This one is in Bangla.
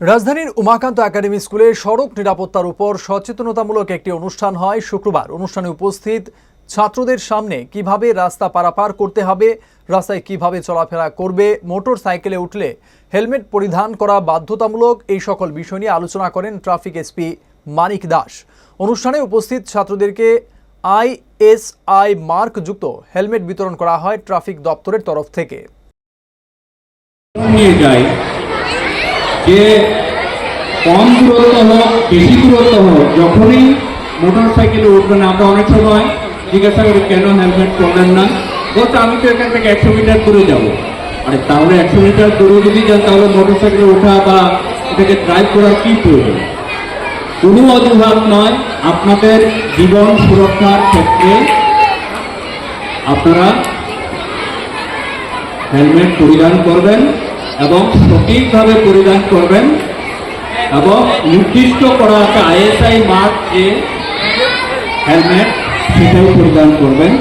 রাজধানীর উমাকান্ত একাডেমি স্কুলে সড়ক নিরাপত্তার উপর সচেতনতামূলক একটি অনুষ্ঠান হয় শুক্রবার। অনুষ্ঠানে উপস্থিত ছাত্রদের সামনে কীভাবে রাস্তা পারাপার করতে হবে, রাস্তায় কীভাবে চলাফেরা করবে মোটর সাইকেলে উঠলে হেলমেট পরিধান করা বাধ্যতামূলক এই সকল বিষয় নিয়ে আলোচনা করেন ট্রাফিক এসপি মানিক দাস। অনুষ্ঠানে উপস্থিত ছাত্রদেরকে আইএসআই মার্ক যুক্ত হেলমেট বিতরণ করা হয় ট্রাফিক দপ্তরের তরফ থেকে। যে কম দূরত্ব হোক বেশি দূরত্ব হোক যখনই মোটর সাইকেলে উঠবেন আমরা অনেক সময় জিজ্ঞাসা করি, কেন হেলমেট পরলেন না? বলতে আমি তো এখান থেকে একশো মিটার দূরে যাব। আরে তাহলে একশো মিটার দূরে যদি যান, তাহলে মোটর সাইকেলে ওঠা বা এটাকে ড্রাইভ করার কি প্রয়োজন? কোনো অজুহাত নয়, আপনাদের জীবন সুরক্ষার ক্ষেত্রে আপনারা হেলমেট পরিধান করবেন। এবং সঠিকভাবে পরিধান করবেন এবং নির্দিষ্ট করা আছে আইএসআই মার্ক যে হেলমেট, সেটাও পরিধান করবেন।